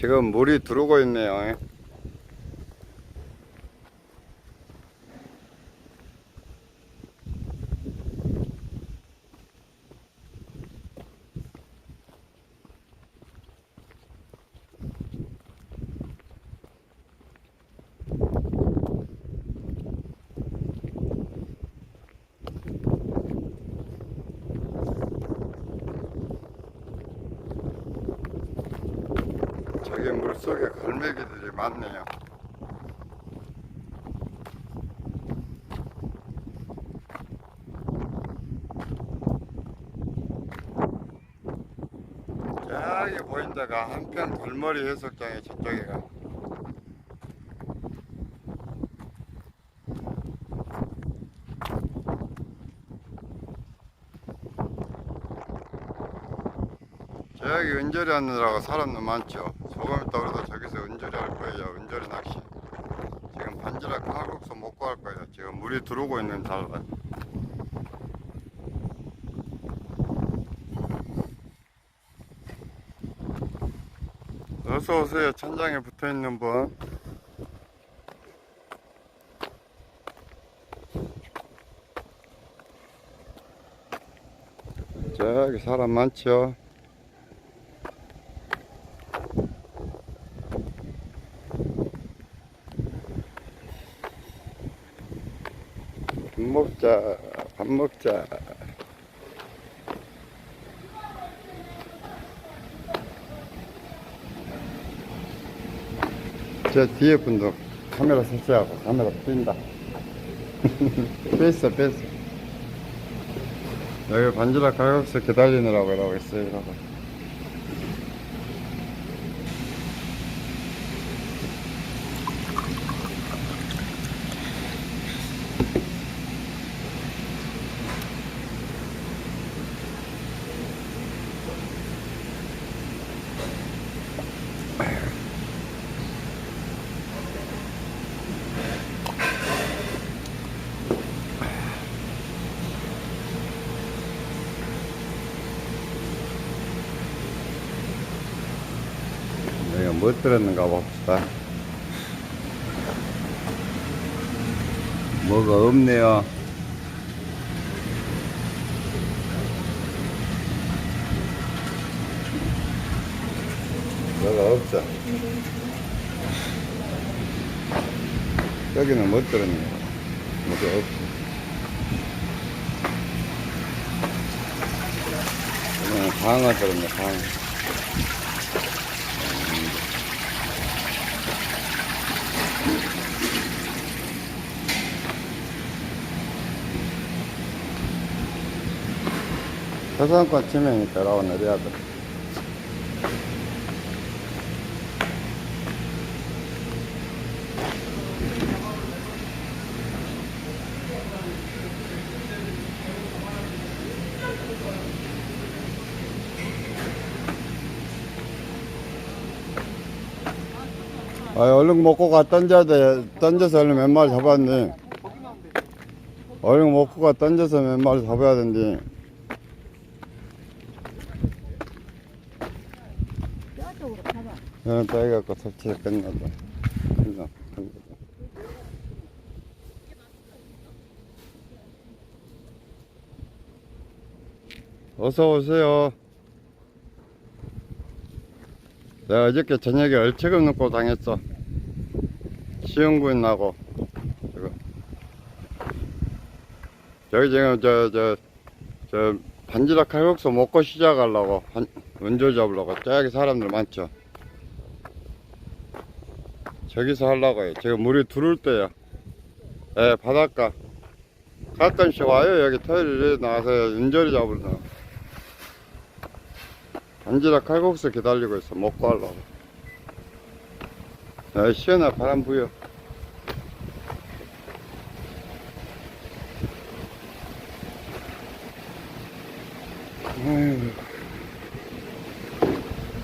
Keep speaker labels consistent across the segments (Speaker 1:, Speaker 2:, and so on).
Speaker 1: 지금 물이 들어오고 있네요. 저기 물속에 갈매기들이 많네요. 저기 보인 데가 한편 돌머리 해수욕장이 저쪽에 가. 저기 은절이 하느라고 사람도 많죠. 있다 그래도 저기서 은절이 할 거예요. 은절이 낚시. 지금 반지락 칼국수 먹고 할 거예요. 지금 물이 들어오고 있는 잘. 어서 오세요. 천장에 붙어 있는 분. 저기 사람 많죠. 밥 먹자, 밥 먹자. 저 뒤에 분도 카메라 설치하고 카메라 뛴다. 뺐어, 뺐어. 여기 반지락 가격서 기다리느라고 이러고 있어요, 이러고. 여기가 뭐 들었는가 봅시다. 뭐가 없네요. 뭐가 없어. 여기는 못 들었네. 뭐가 없어. 방어 들었네, 방어. 서산권 치면이 따라오 내려야들. 아, 얼른 먹고 가 던져야 돼. 던져서 얼른 몇 마리 잡았네. 얼른 먹고 가 던져서 몇 마리 잡아야 된대.
Speaker 2: 저쪽으로 가봐.
Speaker 1: 저는 따갖고 설치해 끝나다. 끝나. 어서 오세요. 내가 어저께 저녁에 얼척을 넣고 당했어. 시흥구인 나고. 지금. 여기 지금 저, 저, 저, 반지락 칼국수 먹고 시작하려고. 한, 은조 잡으려고. 저기 사람들 많죠. 저기서 하려고요. 지금 물이 들어올 때요. 예, 바닷가. 가끔씩 와요. 여기 토요일에 나와서 은절이 잡으러. 반지락 칼국수 기다리고 있어. 먹고 하려고. 예, 시원해. 바람 부여.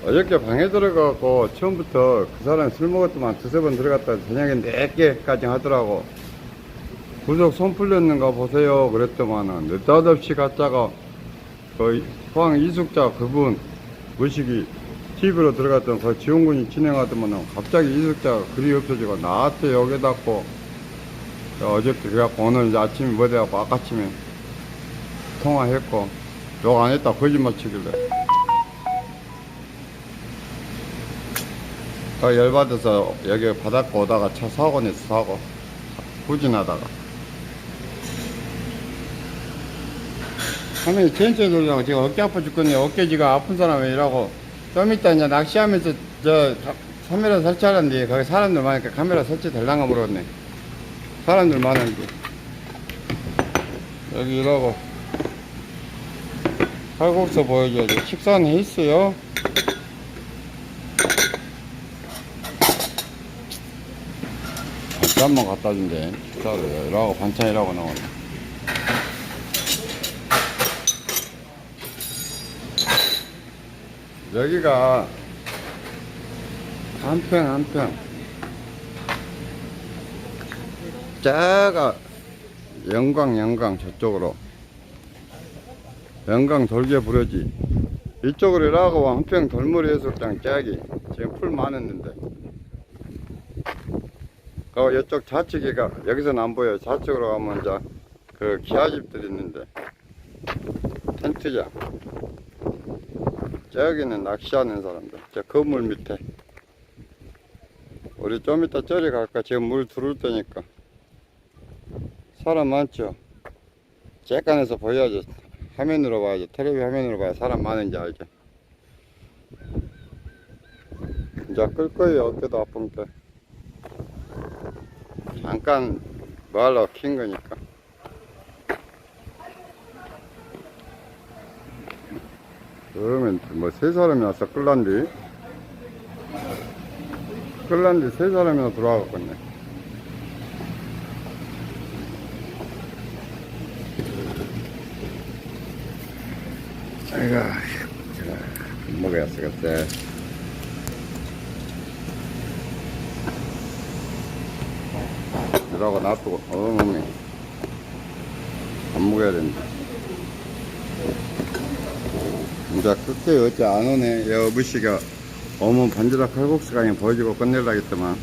Speaker 1: 어저께 방에 들어가고 처음부터 그 사람 술 먹었더만 두세 번 들어갔다 저녁에 네 개까지 하더라고. 구석 손 풀렸는가 보세요 그랬더만은 느닷없이 갔다가 그 포항 이숙자 그분 무식이 TV로 들어갔던 그 지원군이 진행하더만 갑자기 이석자가 글이 없어지고 나한테 여기다 고 어저께 그래갖고 오늘 아침에 뭐 돼갖고 아까쯤에 통화했고 욕 안 했다 거짓말 치길래 그 열받아서 여기 바닷가 오다가 차 사고 냈어 사고 후진하다가. 화면이 천천히 돌려고 지금 어깨 아파 죽겠네. 어깨 지가 아픈 사람이 라고 좀 이따 이제 낚시하면서 저 가- 카메라 설치하는데 거기 사람들 많으니까 카메라 설치 될랑가 모르겠네. 사람들 많은데. 여기 이러고 칼국수 보여줘야지. 식사는 했어요 반찬만 갖다 준대. 식사를 이러고 반찬이라고 나오네. 여기가 한평 한평. 자가 영광 영광 저쪽으로. 영광 돌개 부러지. 이쪽으로 이라고 한평 돌머리 해수욕장 짝이 지금 풀 많았는데 그 이쪽 좌측이가 여기서는 안 보여요. 좌측으로 가면 이제 그 기아집들이 있는데. 텐트장 저기는 낚시하는 사람들. 저 건물 밑에. 우리 좀 이따 저리 갈까? 지금 물 들어올 때니까. 사람 많죠? 쬐깐에서 보여야지. 화면으로 봐야지. 텔레비 화면으로 봐야 사람 많은지 알지? 이제 끌 거예요. 어깨도 아픈 게 잠깐 뭐 하려고 킨 거니까. 그러면 뭐세 사람이 왔어 끌란디? 끌란디 세 사람이나 돌아갔겠네. 아이고 먹어야 쓰겠어 이러고 놔두고 어 몸이 밥 먹어야 된다 이제 끝에 어째 안 오네. 여 어부씨가 어머 반지락 칼국수가 그냥 보여주고 끝내려겠더만.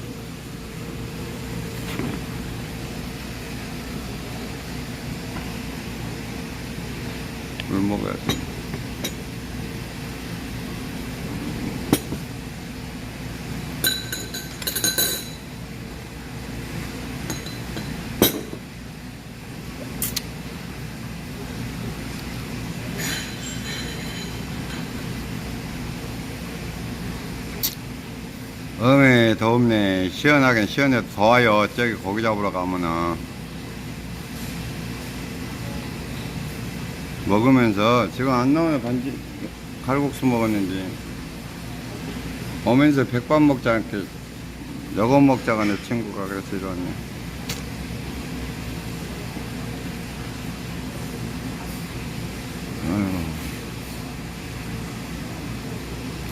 Speaker 1: 물 먹어야지. 어메 더웁네. 시원하긴 시원해 더워요. 저기 고기 잡으러 가면은. 먹으면서 지금 안 나오네 반지 칼국수 먹었는지 오면서 백반 먹자 이렇게 여거 먹자가 내 친구가 그래서 이러네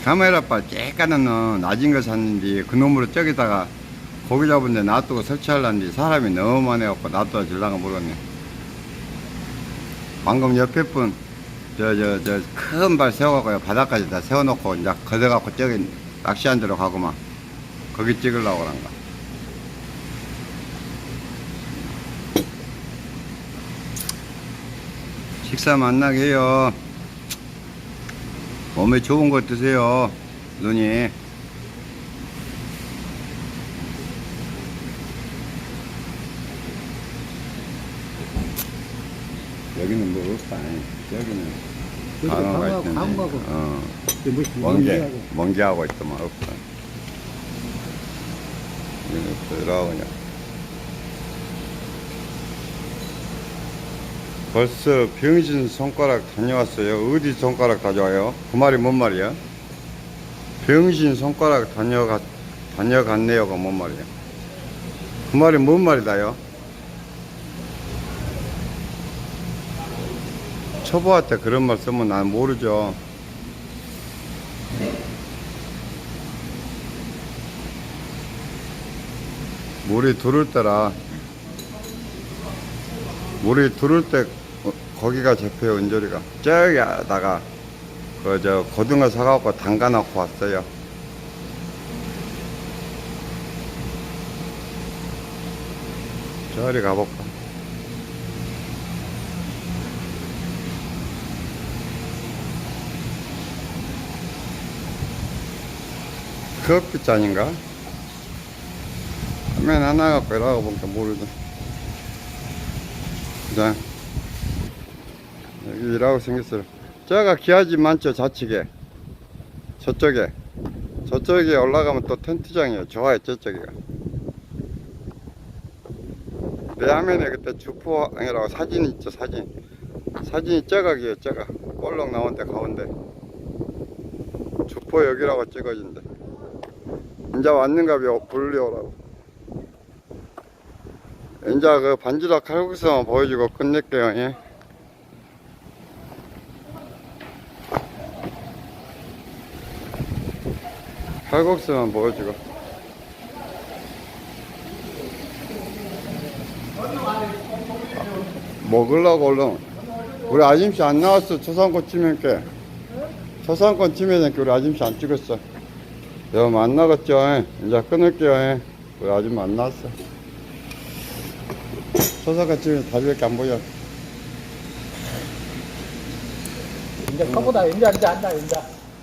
Speaker 1: 카메라 바 쬐까는 어, 낮은 거 샀는데 그놈으로 저기다가 고기 잡은 데 놔두고 설치하려는데 사람이 너무 많아갖고 놔두어 질랑가 모르겠네. 방금 옆에 분 저 저 저 큰 발 세워갖고 바닥까지 다 세워놓고 이제 걷어갖고 저기 낚시한 데로 가고만 거기 찍으려고 그런가 식사 만나게 해요 몸에 좋은 거 드세요 눈이 여기는 뭐 없다 여기는 강어가 있는데.
Speaker 3: 강어하고
Speaker 1: 어,
Speaker 3: 뭐
Speaker 1: 멍게 멍게하고 있더만 없다 없어 이러고 그냥 벌써 병신 손가락 다녀왔어요. 어디 손가락 다녀와요? 그 말이 뭔 말이야? 병신 손가락 다녀가 다녀갔네요가 뭔 말이야? 그 말이 뭔 말이다요? 초보한테 그런 말 쓰면 난 모르죠. 물이 들을 때라 물이 들을 때 어, 거기가 잡혀요 은절이가 저기다가 그 저 고등어 사갖고 담가 놓고 왔어요. 저리 가볼까? 커피 잔인가? 화면 하나 갖고 이러고 보니까 모르죠. 자, 여기 일하고 생겼어요. 저가 기아집 많죠, 좌측에. 저쪽에. 저쪽에 올라가면 또 텐트장이에요. 좋아요, 저쪽이가. 내 화면에 그때 주포항이라고 사진 있죠, 사진. 사진이 저각이에요, 저각. 볼록 나온 데 가운데. 주포 여기라고 찍어진대. 이제 왔는가 봐, 불려오라고. 이제 그 반지락 칼국수만 보여주고 끝낼게요, 예. 칼국수만 보여주고. 먹으려고 얼른. 우리 아줌씨 안 나왔어. 초상권 치면께. 초상권 치면께 우리 아줌씨 안 찍었어. 여러분 안 나갔죠? 예? 이제 끊을게요. 예. 우리 아줌마 안 나왔어. 초상권 치면 다리밖에 안 보여.
Speaker 3: 이제 커보다 이제 이제 안다 이제